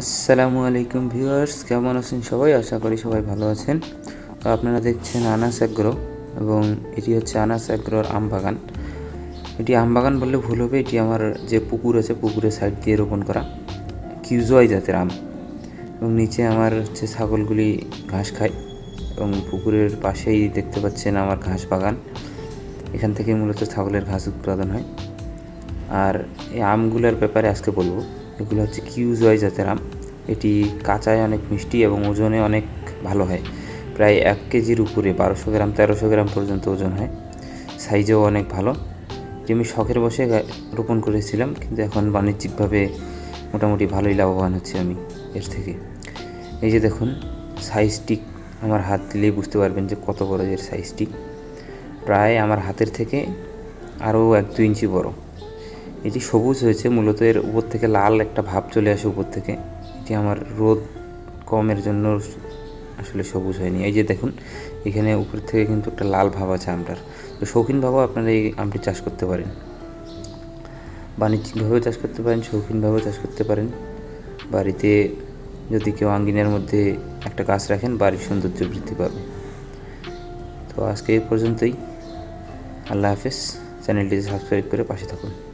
আসসালামু আলাইকুম ভিউয়ার্স, কেমন আছেন সবাই? আশা করি সবাই ভালো আছেন। তো আপনারা দেখছেন আনাস অ্যাগ্রো এবং এটি হচ্ছে আনাস অ্যাগ্রোর আম বাগান। এটি আম বাগান বললে ভুল হবে, এটি আমার যে পুকুর আছে, পুকুরের সাইড দিয়ে রোপণ করা কিউজয় জাতের আম। এবং নিচে আমার হচ্ছে ছাগলগুলি ঘাস খায় এবং পুকুরের পাশেই দেখতে পাচ্ছেন আমার ঘাস বাগান। এখান থেকে মূলত ছাগলের ঘাস উৎপাদন হয়। আর এই আমগুলোর ব্যাপারে আজকে বলব। এগুলো হচ্ছে কিউজয় জাতের আম এটি কাঁচায় অনেক মিষ্টি এবং ওজনে অনেক ভালো হয়। প্রায় এক কেজির উপরে বারোশো গ্রাম, তেরোশো গ্রাম পর্যন্ত ওজন হয়। সাইজেও অনেক ভালো। যে আমি শখের বসে রোপণ করেছিলাম, কিন্তু এখন বাণিজ্যিকভাবে মোটামুটি ভালোই লাভবান হচ্ছে আমি এর থেকে। এই যে দেখুন, সাইজটি আমার হাত দিলেই বুঝতে পারবেন যে কত বড় এর সাইজটি। প্রায় আমার হাতের থেকে আরও এক দু ইঞ্চি বড়। এটি সবুজ হয়েছে, মূলত এর উপর থেকে লাল একটা ভাব চলে আসে উপর থেকে। এটি আমার রোদ কমের জন্য আসলে সবুজ হয়নি। এই যে দেখুন, এখানে উপর থেকে কিন্তু একটা লাল ভাব আছে আমটার। তো শৌখিনভাবেও আপনারা এই আমটি চাষ করতে পারেন। বাণিজ্যিকভাবেও চাষ করতে পারেন, শৌখিনভাবেও চাষ করতে পারেন। বাড়িতে যদি কেউ আঙ্গিনার মধ্যে একটা গাছ রাখেন, বাড়ির সৌন্দর্য বৃদ্ধি পাবে। তো আজকে এই পর্যন্তই। আল্লাহ হাফেজ। চ্যানেলটি সাবস্ক্রাইব করে পাশে থাকুন।